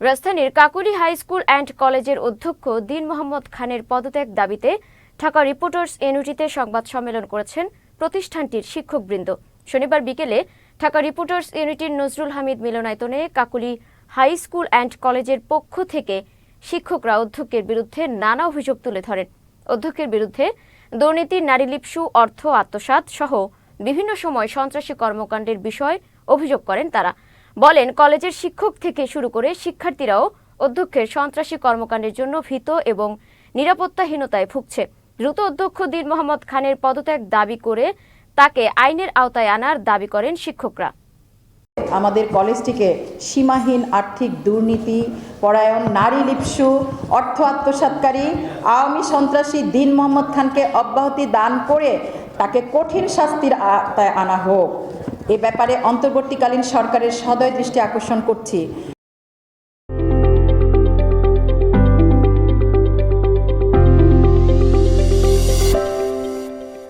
রাজধানীর Kakuli high school and কলেজের অধ্যক্ষ দিন মোহাম্মদ খানের পদত্যাগ দাবিতে ঢাকা রিপোর্টার্স ইউনিটিতে সংবাদ সম্মেলন করেছেন প্রতিষ্ঠানটির শিক্ষকবৃন্দ। শনিবার বিকেলে ঢাকা রিপোর্টার্স ইউনিটির নজরুল হামিদ মিলনায়তনে কাকুলি হাই স্কুল অ্যান্ড কলেজের পক্ষ থেকে শিক্ষকরা অধ্যক্ষের বিরুদ্ধে নানা অভিযোগ তুলে ধরেন। অধ্যক্ষের বিরুদ্ধে দুর্নীতি, নারী লিপসু, অর্থ আত্মসাৎ সহ বিভিন্ন সময় সন্ত্রাসী কর্মকাণ্ডের বিষয় অভিযোগ করেন তারা। বলেন, কলেজের শিক্ষক থেকে শুরু করে শিক্ষার্থীরাও অধ্যক্ষের সন্ত্রাসী কর্মকাণ্ডের জন্য ভীত এবং নিরাপত্তাহীনতায় ভুগছে। দ্রুত অধ্যক্ষ দিন মোহাম্মদ খানের পদত্যাগ দাবি করে তাকে আইনের আওতায় আনার দাবি করেন শিক্ষকরা। আমাদের কলেজটিকে সীমাহীন আর্থিক দুর্নীতি, পরায়ণ নারী লিপসু, অর্থ আত্মসাৎকারী, আওয়ামী সন্ত্রাসী দিন মোহাম্মদ খানকে অব্যাহতি দান করে তাকে কঠিন শাস্তির আওতায় আনা হোক। এ ব্যাপারে অন্তর্বর্তীকালীন সরকারের সদয় দৃষ্টি আকর্ষণ করছি।